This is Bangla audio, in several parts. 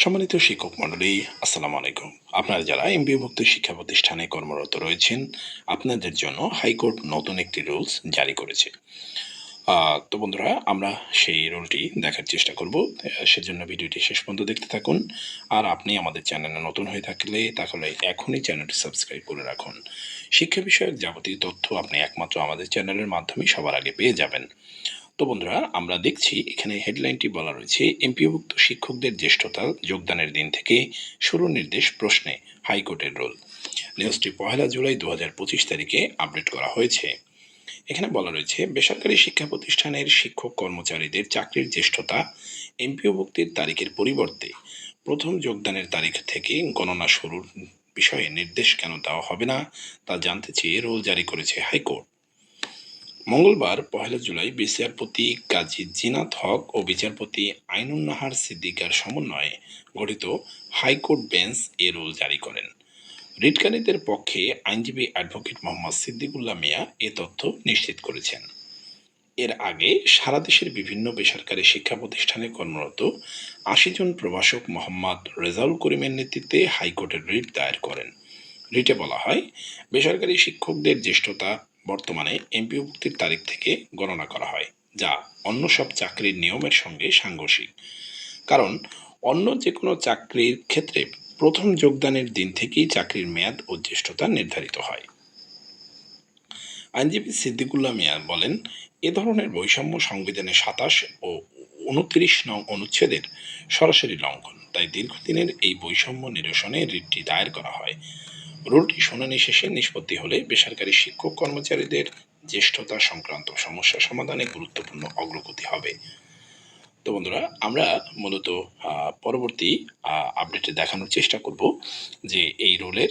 সম্মানিত শিক্ষক মণ্ডলী, আসসালামু আলাইকুম। আপনারা যারা এমবিভুক্ত শিক্ষা প্রতিষ্ঠানে কর্মরত রয়েছেন, আপনাদের জন্য হাইকোর্ট নতুন একটি রুলস জারি করেছে। তো বন্ধুরা, আমরা সেই রুলটি দেখার চেষ্টা করব। সেজন্য ভিডিওটি শেষ পর্যন্ত দেখতে থাকুন। আর আপনি আমাদের চ্যানেলে নতুন হয়ে থাকলে তাহলে এখনই চ্যানেলটি সাবস্ক্রাইব করে রাখুন। শিক্ষা বিষয়ক যাবতীয় তথ্য আপনি একমাত্র আমাদের চ্যানেলের মাধ্যমে সবার আগে পেয়ে যাবেন। তো বন্ধুরা, আমরা দেখছি এখানে হেডলাইনটি বলা রয়েছে এমপিওভুক্ত শিক্ষকদের জ্যেষ্ঠতা যোগদানের দিন থেকে শুরু নির্দেশ প্রশ্নে হাইকোর্টের রোল। নিউজটি পহেলা জুলাই দু পঁচিশ তারিখে আপডেট করা হয়েছে। এখানে বলা রয়েছে, বেসরকারি শিক্ষা প্রতিষ্ঠানের শিক্ষক কর্মচারীদের চাকরির জ্যেষ্ঠতা এমপিওভুক্তির তারিখের পরিবর্তে প্রথম যোগদানের তারিখ থেকে গণনা শুরুর বিষয়ে নির্দেশ কেন দেওয়া হবে না তা জানতে চেয়ে রোল জারি করেছে হাইকোর্ট। মঙ্গলবার, পহেলা জুলাই, বিচারপতি কাজী জিনাত হক ও বিচারপতি আইনুন্নাহার সিদ্দিকার সমন্বয়ে গঠিত হাইকোর্ট বেঞ্চ এ রুল জারি করেন। রিটকারীদের পক্ষে আইনজীবী অ্যাডভোকেট মোহাম্মদ সিদ্দিকুল্লাহ মিয়া এ তথ্য নিশ্চিত করেছেন। এর আগে সারা দেশের বিভিন্ন বেসরকারি শিক্ষা প্রতিষ্ঠানে কর্মরত আশি জন প্রভাষক মোহাম্মদ রেজাউল করিমের নেতৃত্বে হাইকোর্টের রিট দায়ের করেন। রিটে বলা হয়, বেসরকারি শিক্ষকদের জ্যেষ্ঠতা বর্তমানে এমপিওভুক্তির তারিখ থেকে গণনা করা হয়, যা অন্য সব চাকরির নিয়মের সঙ্গে সাংঘর্ষিক। কারণ, অন্য যে কোনো চাকরির ক্ষেত্রে প্রথম যোগদানের দিন থেকেই চাকরির মেয়াদ ও জ্যেষ্ঠতা নির্ধারিত হয়। আইনজীবী সিদ্দিকুল্লাহ মিয়া বলেন, এ ধরনের বৈষম্য সংবিধানের সাতাশ ও উনত্রিশ নং অনুচ্ছেদের সরাসরি লঙ্ঘন, তাই দীর্ঘদিনের এই বৈষম্য নিরসনে রিটটি দায়ের করা হয়। রুলটি শুনানি শেষে নিষ্পত্তি হলে বেসরকারি শিক্ষক কর্মচারীদের জ্যেষ্ঠতা সংক্রান্ত সমস্যা সমাধানে গুরুত্বপূর্ণ অগ্রগতি হবে। তো বন্ধুরা, আমরা মূলত পরবর্তী আপডেটে দেখানোর চেষ্টা করব যে এই রোলের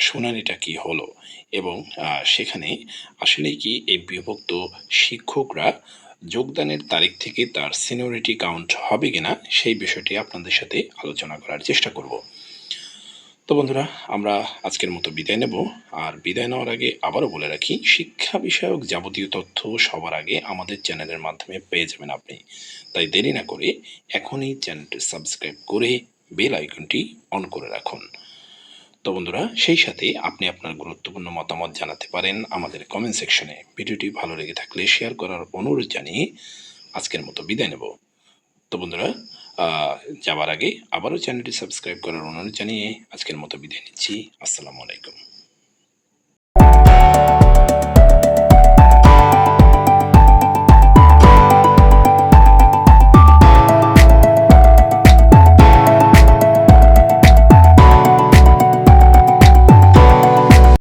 শুনানিটা কি হলো এবং সেখানে আসলে কি এই বিভক্ত শিক্ষকরা যোগদানের তারিখ থেকে তার সিনিয়রিটি কাউন্ট হবে কিনা সেই বিষয়টি আপনাদের সাথে আলোচনা করার চেষ্টা করব। তো বন্ধুরা, আমরা আজকের মতো বিদায় নেব। আর বিদায় নেওয়ার আগে আবারও বলে রাখি, শিক্ষা বিষয়ক যাবতীয় তথ্য সবার আগে আমাদের চ্যানেলের মাধ্যমে পেয়ে যাবেন আপনি। তাই দেরি না করে এখনই চ্যানেলটি সাবস্ক্রাইব করে বেল আইকনটি অন করে রাখুন। তো বন্ধুরা, সেই সাথে আপনি আপনার গুরুত্বপূর্ণ মতামত জানাতে পারেন আমাদের কমেন্ট সেকশনে ভিডিওটি ভালো লেগে থাকলে শেয়ার করার অনুরোধ জানিয়ে আজকের মতো বিদায় নেব। তো বন্ধুরা যাওয়ার আগে আবারও চ্যানেলটি সাবস্ক্রাইব করার অনুরোধ জানিয়ে আজকের মতো বিদায় নিচ্ছি। আসসালামু আলাইকুম।